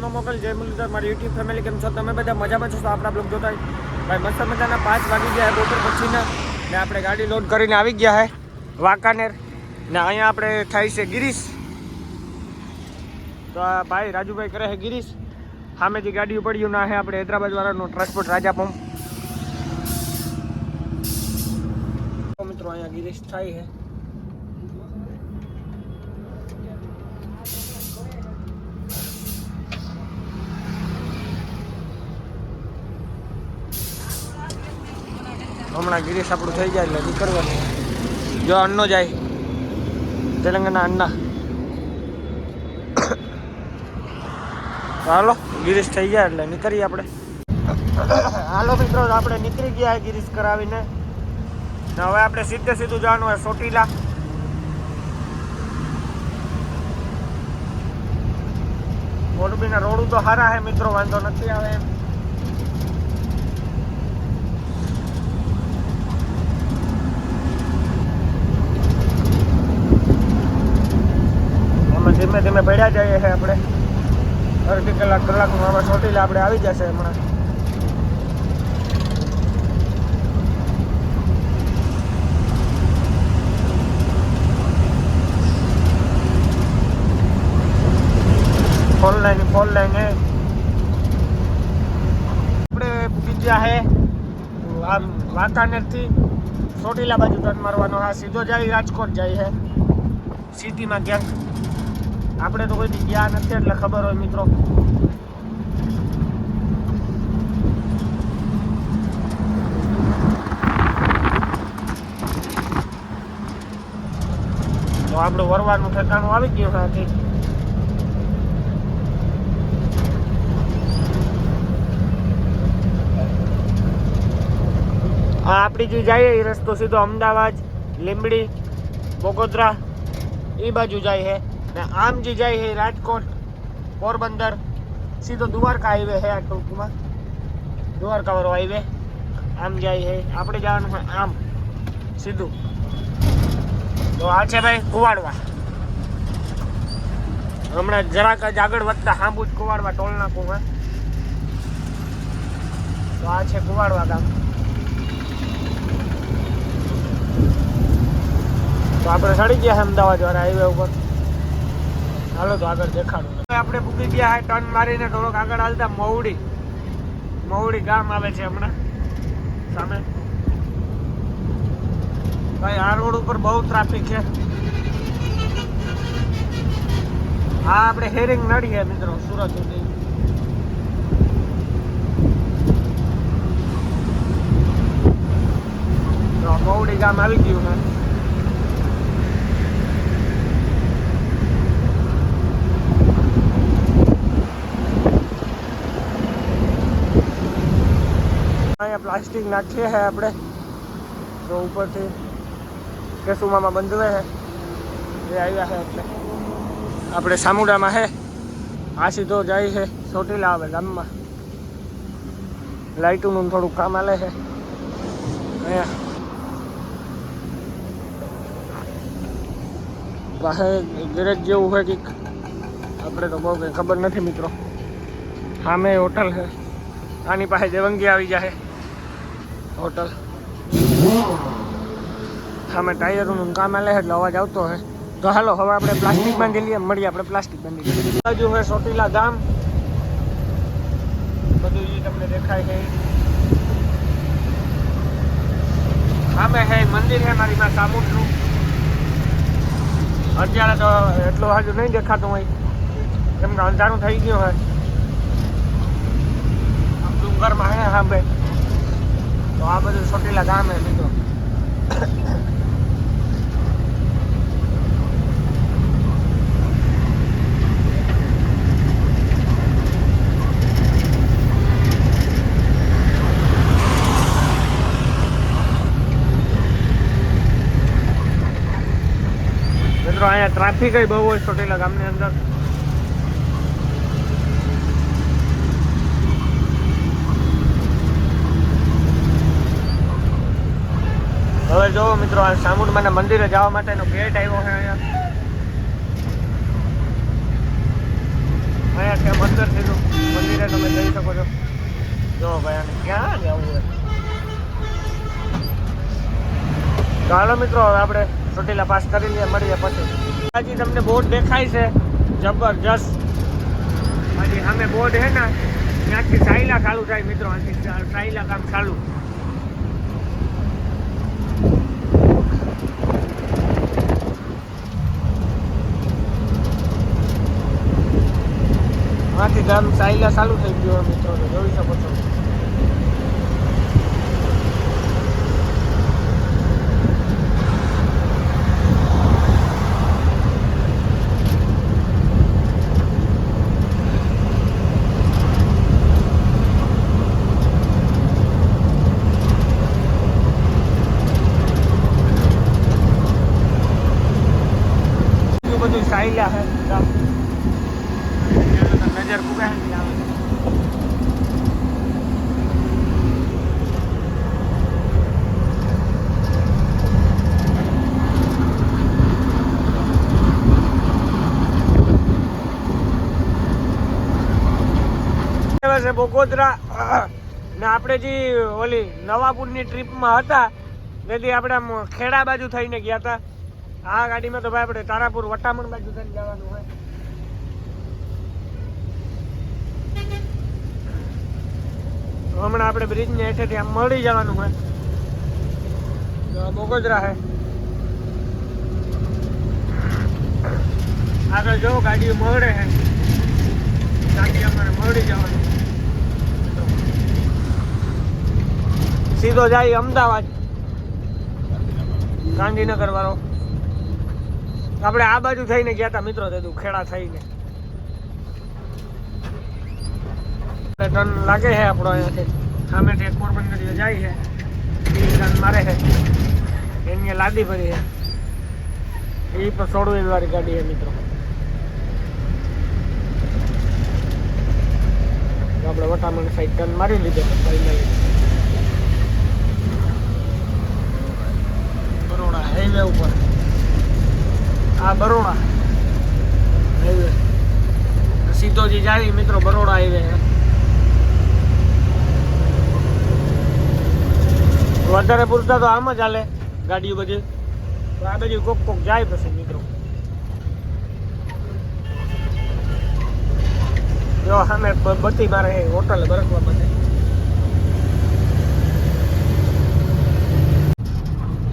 જય મોકલ, જય મુરલીધર, મારી યુટ્યુબ ફેમિલી કેમ છો? તમે બધા મજામાં છો? આપણા બ્લોગ જોતા ભાઈ, મસ્ત મજાના પાંચ વાગી ગયા બપોર પછીના. ને આપણે ગાડી લોડ કરીને આવી ગયા હે, વાંકાનેર. ને અહીંયા આપણે થાય છે ગિરીશ. તો ભાઈ, રાજુભાઈ કરે છે ગિરીશ. સામેથી ગાડી પડ્યું ના હે આપણે હૈદરાબાદ વાળાનો ટ્રાન્સપોર્ટ રાજા પંપ. મિત્રો, અહીંયા ગિરીશ થાય છે હમણાં ગિરીશ આપણું થઈ જાય એટલે નીકળવાનું. જો અન્નો જાય. તેલંગાના અન્ના. હાલો, ગિરીશ થઈ ગયા એટલે નીકળીએ આપણે. હાલો મિત્રો આપણે નીકળી ગયા ગિરીશ કરાવીને. હવે આપણે સીધે સીધું જવાનું હોય ચોટીલા. મોરબીના રોડ તો સારા છે મિત્રો, વાંધો નથી આવે એમ આમાં ધીમે ધીમે પડ્યા જઈએ છીએ આપણે. અડધી કલાક, કલાકનું આમાં ચોટીલા આપણે આવી જશે હમણાં. ફોર લાઈન ફોર લાઈન હે. આપણે બીજા હે, આમ વાંકાનેરથી ચોટીલા બાજુ ટર્ન મારવાનો આ સીધો જાય રાજકોટ જાય છે સિટીમાં ક્યાંક આપણે તો કોઈ ગયા નથી એટલે ખબર હોય મિત્રો. તો આપણે વરવાનું ઠેકાણું આવી ગયું હાથી આ આપણી જે જાય એ રસ્તો સીધો અમદાવાદ, લીંબડી, બોગોદરા, એ બાજુ જાય છે. ને આમ જે જાય છે રાજકોટ, પોરબંદર, સીધો દ્વારકા હાઈવે છે આ ટૂંકમાં. દ્વારકા વાળો હાઈવે. આમ જાય છે આપણે જવાનું હોય આમ, સીધું. તો આ છે ભાઈ કુવાડવા. હમણાં જરાક જ આગળ વધતા હાંબુ જ કુવાડવા ટોલ નાખું હા. તો આ છે કુવાડવા ગામ. તો આપણે ચડી ગયા છે અમદાવાદ વાળા હાઈવે ઉપર. હાલો તો આગળ દેખાડું. આપણે પૂગી ગયા હા ટર્ન મારીને થોડોક આગળ હાલતા મવડી મવડી ગામ આવે છે હમણાં. સામે. ભાઈ, આ રોડ ઉપર બહુ ટ્રાફિક છે. હા આપણે હેરિંગ નડીએ મિત્રો, સુરત સુધી. તો મવડી ગામ આવી ગયું છે અહીંયા પ્લાસ્ટિક નાખીએ છે આપણે. તો ઉપરથી કેસુમામાં બંધવે છે એ આવ્યા છે એટલે. આપણે સામુડામાં છે આ સીધો જાય છે ચોટીલા આવે ગામમાં. લાઇટોનું થોડું કામ આલે છે અહીંયા. પાસે ગેરેજ જેવું હોય કંઈક. આપણે તો બહુ કંઈ ખબર નથી મિત્રો. સામે હોટલ છે આની પાસે દેવંગી આવી જાય હોટલ. સામે ટાયરનું કામ આલે એટલે અવાજ આવતો હોય તો હાલો, હવે આપણે પ્લાસ્ટિક બાંધી લઈએ મળીએ આપણે પ્લાસ્ટિક બાંધી લઈએ. બાજુ હોય ચોટીલા ગામ બધું એ તમને દેખાય છે. સામે હે મંદિર હે મારી માં સામુદનું અત્યારે તો એટલું હજુ નહીં દેખાતું હોય. કેમ કે અંધારું થઈ ગયું હોય. ડુંગરમાં હે સાંભે તો આ બધું ચોટીલા ગામ લીધો. મિત્રો અહીંયા ટ્રાફિક બહુ હોય ચોટીલા ગામની અંદર. હવે જો મિત્રો, આ સામુંડમાના મંદિરે જવા માટેનો ગેટ આવ્યો છે અહીંયા. અહીંયા ત્યાં મંદિર સીધું મંદિરે તમે જઈ શકો છો. જો ભાઈ ક્યાં જવું છે ચાલો મિત્રો, હવે આપણે ચોટીલા પાસ કરી લઈએ, મળીએ પછી. હજી તમને બોર્ડ દેખાય છે? જબરજસ્ત. હજી સામે બોર્ડ છે ને, ત્યાંથી સાયલા ચાલુ થાય મિત્રો અહીંથી સાયલા કામ ચાલુ. આથી ગામ સાયલા ચાલુ થઈ ગયું હોય મિત્રો તો જોઈ શકો છો બીજું બધું સાયલા છે ગામ નજર પુગાય ને આવે આવે છે બોગોદરા ને આપણે જે ઓલી નવાપુરની ટ્રીપમાં હતા તેથી આપણે આમ ખેડા બાજુ થઈને ગયા હતા. આ ગાડીમાં તો ભાઈ આપણે તારાપુર વટામણ બાજુ થઈને જવાનું હોય. હમણાં આપણે બ્રિજને હેઠેથી આમ મળી જવાનું હોય. બોગોદરા હે. આગળ જો ગાડીઓ મળે હે. ગાડી અમારે મળી જવાનું. સીધો જાય અમદાવાદ. ગાંધીનગર વાળો. આપણે આ બાજુ થઈને ગયા હતા મિત્રો, તે ખેડા થઈને. ટન લાગે છે આપણો અહીંયાથી સામેથી પોરબંદર જાય છે. ટન મારે છે. એની લાદી ભરી છે. એ પણ સોળવી વાળી ગાડી છે મિત્રો. આપણે વટામણ સાઈડ ટન મારી લીધો. ફાઇનલી બરોડા હાઈવે ઉપર. આ બરોડા હાઈવે. સીધો જે જાય મિત્રો બરોડા હાઈવે વધારે પૂરતા તો આમ જ હાલે ગાડીઓ બધી. તો આ બધી કોક કોક જાય પછી મિત્રો. જો સામે બધી મારે હોટલ બરકવા બધે.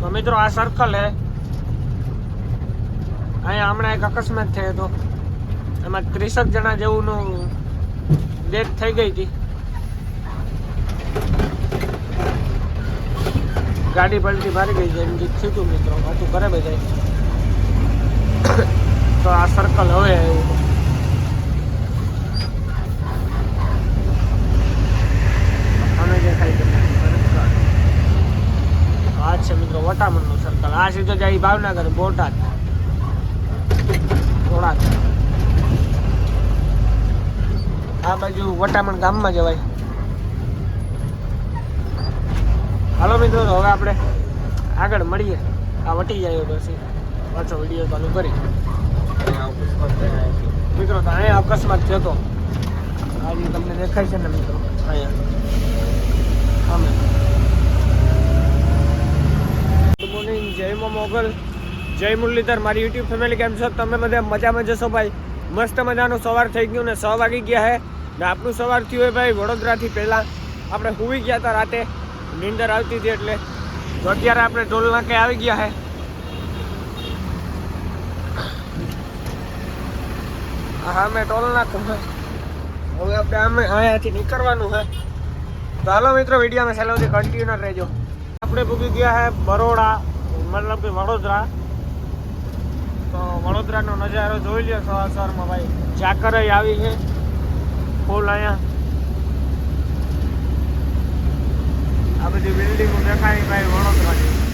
તો મિત્રો આ સર્કલ હે. અહીંયા હમણાં એક અકસ્માત થયો હતો. એમાં ત્રીસક જણા જેવુંનું ડેથ થઈ ગઈ હતી. ગાડી પલટી મારી ગઈ છે, એમ જે થયું હતું મિત્રો. હતું કરે બધા તો આ સર્કલ હવે આવ્યું અમે દેખાય છે circle. આ જ છે મિત્રો વટામણનું સર્કલ આ સીધો જાય ભાવનગર, બોટાદ. થોડાક. આ બાજુ વટામણ ગામમાં જવાય. હાલો મિત્રો હવે આપણે આગળ મળીએ. આ વટી જાય પછી. પાછો વીડિયો ચાલુ કરી. મિત્રો, તો અહીંયા અકસ્માત થયો હતો આજે તમને દેખાય છે ને મિત્રો, અહીંયા. સામે ગુડ મોર્નિંગ મોગલ. જય મુરલીધર, મારી યુટ્યુબ ફેમિલી કેમ છો? તમે બધા મજામાં જશો ભાઈ? મસ્ત મજાનું સવાર થઈ ગયું ને છ વાગી ગયા હે. ને આપણું સવાર થયું હોય ભાઈ વડોદરાથી પહેલાં. આપણે હુઈ ગયા હતા રાતે. નીંદર આવતી હતી એટલે. તો અત્યારે આપણે ઢોલ નાકે આવી ગયા હે. હા મેં ટોલ નાખું હવે આપણે આમે અહીંયાથી નીકળવાનું હે. હાલો મિત્રો, વિડીયોમાં સુધી કન્ટિન્યુ રહેજો. આપણે ભૂગી ગયા હે બરોડા. મતલબ કે વડોદરા. તો વડોદરાનો નજારો જોઈ લ્યો સવાર સવારમાં ભાઈ. ચાકરઈ આવી છે. ફૂલ અહીંયા. આ બધી બિલ્ડિંગો દેખાય ભાઈ વડોદરાની.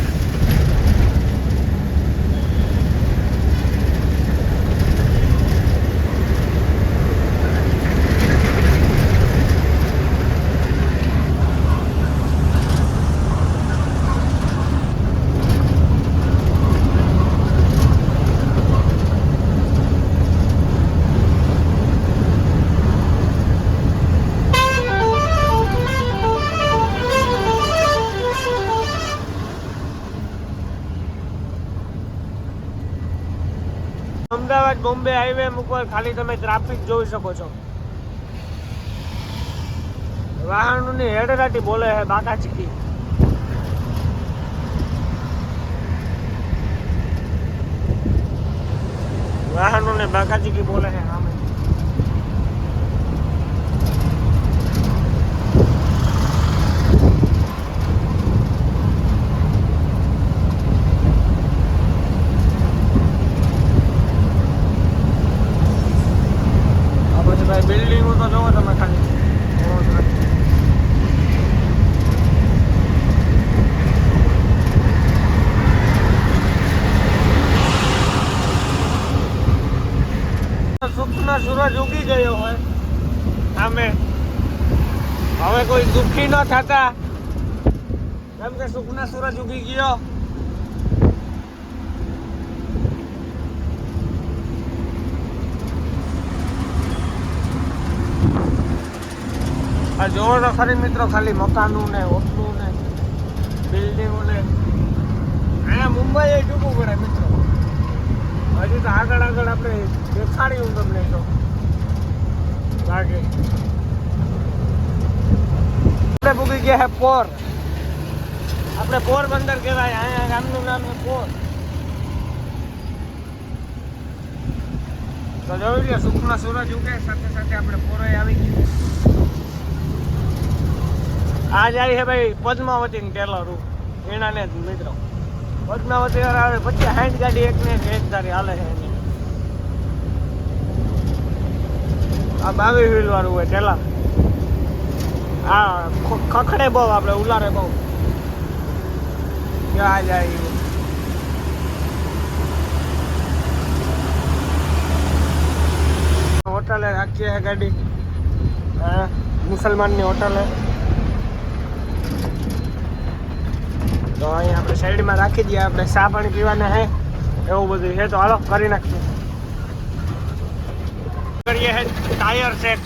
બોમ્બે હાઈવે ઉપર ખાલી તમે ટ્રાફિક જોઈ શકો છો. વાહનોની હેડરાટી બોલે છે બાકા ચીકી વાહનોને બાકા ચીકી બોલે છે સામે આ પછી ભાઈ બિલ્ડિંગો તો જોવો તમે ખાલી વડોદરા. સુખનો સૂરજ ગયો હોય. સામે હવે કોઈ દુઃખી ન થતા. કેમ કે સુખના સૂરજ ઉગી ગયો. આ જોવો તો ખરી મિત્રો, ખાલી મકાનું ને ઓટલું ને બિલ્ડિંગો ને. અહીંયા મુંબઈ એ ટૂંકું પડે મિત્રો. હજી તો આગળ આગળ આપણે દેખાડ્યું તમને તો આપણે પૂગી ગયા હે પોર. આપણે પોરબંદર કહેવાય અહીંયા ગામનું નામ છે પોર. તો જોયું લે સુખના સૂરજ ઉગે, સાથે સાથે આપણે પોરે આવી ગયું. આ જાય છે ભાઈ પદ્માવતી ટેલર એના ને જ મિત્રો. પદ્માવતી આવે, પછી હેન્ડ ગાડી એક ને એક ધારી હાલે છે એની આ બાવીસ વ્હીલ વાળું હોય ટેલર આ ખ- ખખડે બહુ, આપણે ઉલારે બહુ. ક્યાં જાય ઈ. હોટલે રાખીએ છે ગાડી. હા? મુસલમાનની હોટલે. તો અહીંયા આપણે સાઈડમાં રાખી દઈએ, આપણે ચા પાણી પીવાના હે. એવું બધું છે. તો હાલો, કરી નાખીએ. કરીએ હે ટાયર સેટ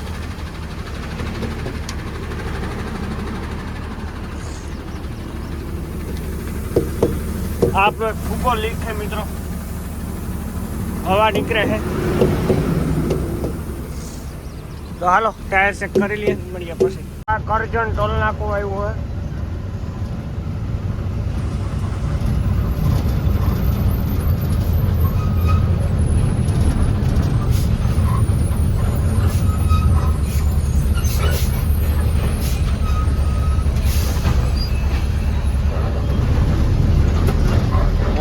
આ આપણો ફૂકો લીક છે મિત્રો હવા નીકળે છે તો હાલો ટાયર ચેક કરી લઈએ મળીએ પછી આ કરજણ ટોલ નાકું આવ્યું હોય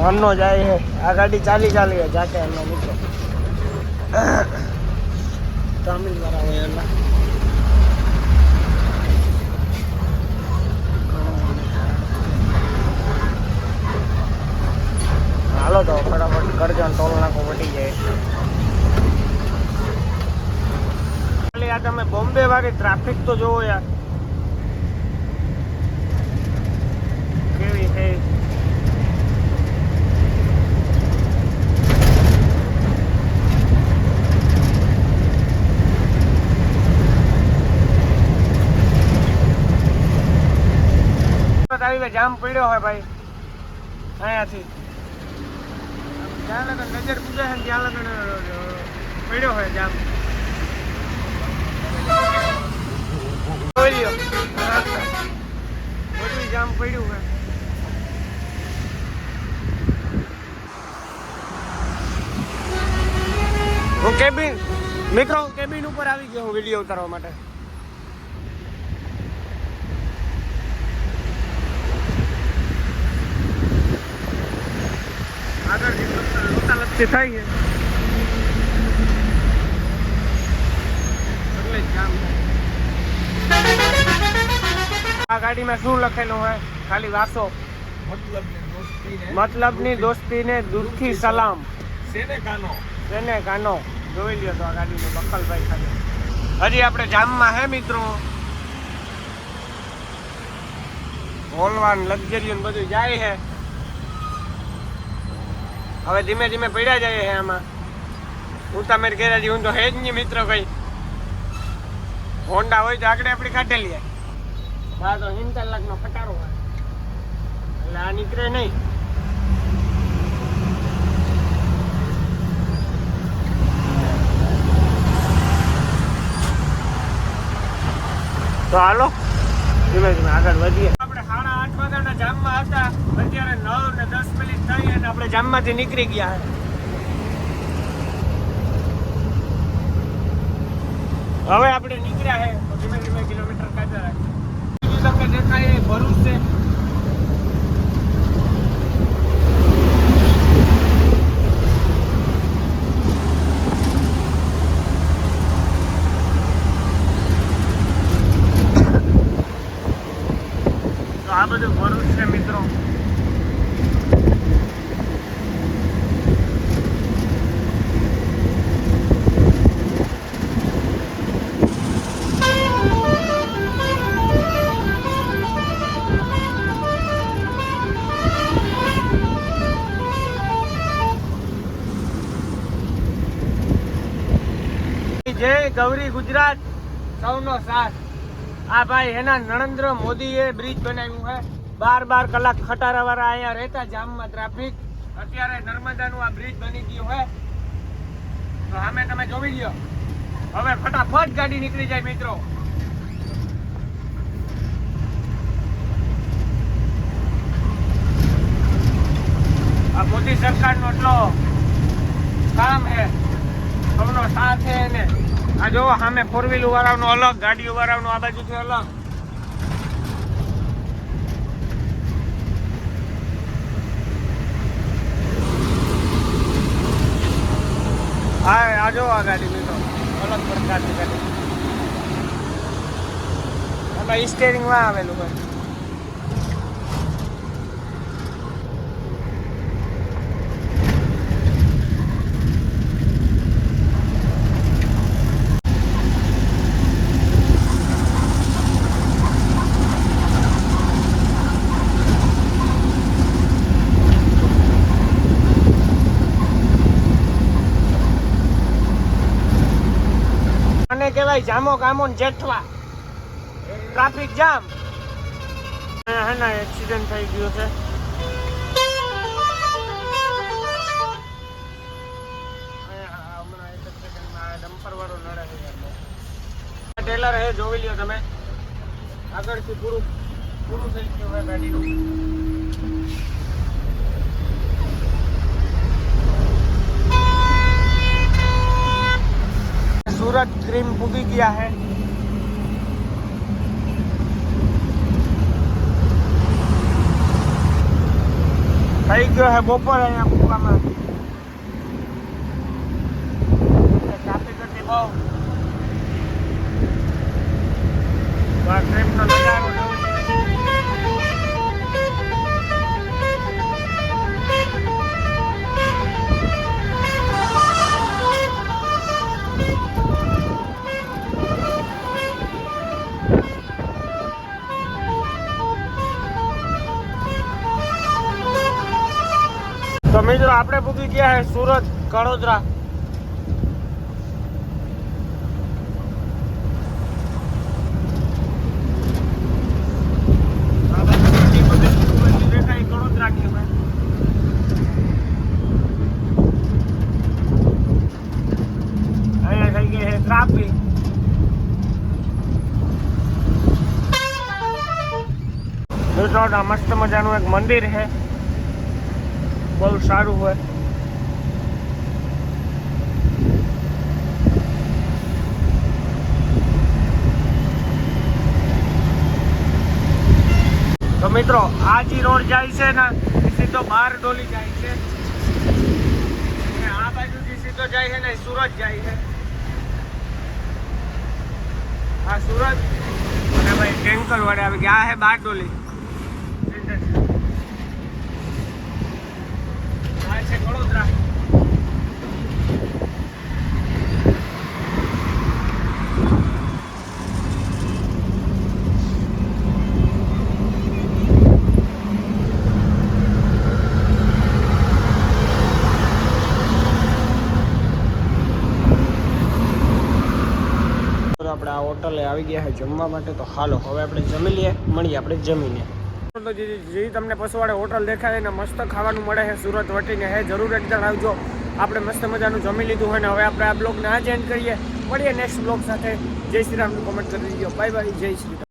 વનનો જાય છે આ ગાડી ચાલી ચાલી છે જાતે એમનો મિત્રો તમિલ વાળા હોય એના. હાલો તો ફટાફટ કરજો ટોલ નાકો વટી જાય. ખાલી આ તમે બોમ્બે વાળી ટ્રાફિક તો જોવો યાર કેવી છે આવી ગયો જામ પડ્યો હોય ભાઈ. અહીંયાથી. જ્યાં લગન નજર પૂજે છે ત્યાં લગન પડ્યો હોય જામ. બધું જામ પડ્યું હોય. હું કેબિન, મિત્રો કેબિન ઉપર આવી ગયો હું વીડિયો ઉતારવા માટે. થાય. આ ગાડીમાં શું લખેલું હોય? ખાલી વાસો. મતલબની દોસ્તીને દૂરથી સલામ. સેને કાનો જોઈ લ્યો તો આ ગાડીનું બકલભાઈ ખાલી. હજી આપણે જામમાં હે મિત્રો? હોલવાન લક્ઝરી બધું જાય છે. હવે ધીમે ધીમે પડ્યા જાય છે આમાં. ઉતામેર કર્યા છે હું તો હે જ નહીં મિત્રો કઈ. હોન્ડા હોય તો આગળ આપણે કાઢે લઈએ હા તો હિંતર લાખનો ફટારો હોય. એટલે આ નીકળે નહીં. તો હાલો. ધીમે ધીમે આગળ વધીએ. વાગ્યાના જામમાં હતા. અત્યારે નવ ને દસ મિનિટ થઈ અને આપણે જામમાંથી નીકળી ગયા હવે આપણે નીકળ્યા છે ધીમે ધીમે કિલોમીટર કાઢ્યા રાખીએ. બીજું તમને દેખાય ભરૂચ છે. બધું ભરૂચ છે મિત્રો. જય ગૌરી ગુજરાત. સૌનો સાથ. આ ભાઈ એના નરેન્દ્ર મોદીએ બ્રિજ બનાવ્યું છે બાર બાર કલાક ખટારા વાળા અહીંયા રહેતા જામમાં ટ્રાફિક અત્યારે નર્મદાનું આ બ્રિજ બની ગયું છે તો સામે તમે જોવી લ્યો. હવે ફટાફટ ગાડી નીકળી જાય મિત્રો. આ મોદી સરકારનો એટલો કામ હે. સૌનો સાથ હે એને. આ જો સામે ફોર વ્હીલ વાળાનું અલગ, ગાડીઓ વાળાનું, આ બાજુથી અલગ. હા આ જો આ ગાડી મિત્રો, અલગ પ્રકારની ગાડી. આમાં સ્ટેરિંગમાં આવેલું હોય આને કહેવાય જામો કામો જેઠવા. ટ્રાફિક જામ હેના એક્સિડન્ટ થઈ ગયો છે. ટેલર હે, જોઈ લ્યો તમે. આગળથી પૂરું પૂરું થઈ ગયું ગાડીનું. સુરત ક્રીમ પૂગી ગયા હે થઈ ગયો હે બપોર અહીંયા પૂકામાં ટ્રાફિક હતી બહુ તો આ ટ્રેનનો નજારો જોવો મિત્રો આપણે પૂકી ગયા છે સુરત કડોદરા. ટ્રાફિક મસ્ત મજાનું એક મંદિર છે બહુ સારું હોય. તો મિત્રો, આ જે રોડ જાય છે ને, એ સીધો બાર ડોલી જાય છે. આ બાજુ જે સીધો જાય છે ને સુરત જાય છે. આ સુરત. અને ભાઈ ટેન્કર વડે આવે આ હે બાર ડોલી આ છે, વડોદરા. આપણે આ હોટલે આવી ગયા છે જમવા માટે, તો હાલો, હવે આપણે જમી લઈએ. મળીએ આપણે જમીને. તો જે તમને પશુવાડે હોટલ દેખાય ને મસ્ત ખાવાનું મળે છે, સુરત વટીને હે જરૂર એકદમ આવજો. આપણે મસ્ત મજાનું જમી લીધું હોય ને હવે આપણે આ બ્લોગને આ જ એન્ડ કરીએ. મળીએ નેક્સ્ટ બ્લોગ સાથે. જય શ્રી રામનું કોમેન્ટ કરી દીધો બાય બાય જય શ્રી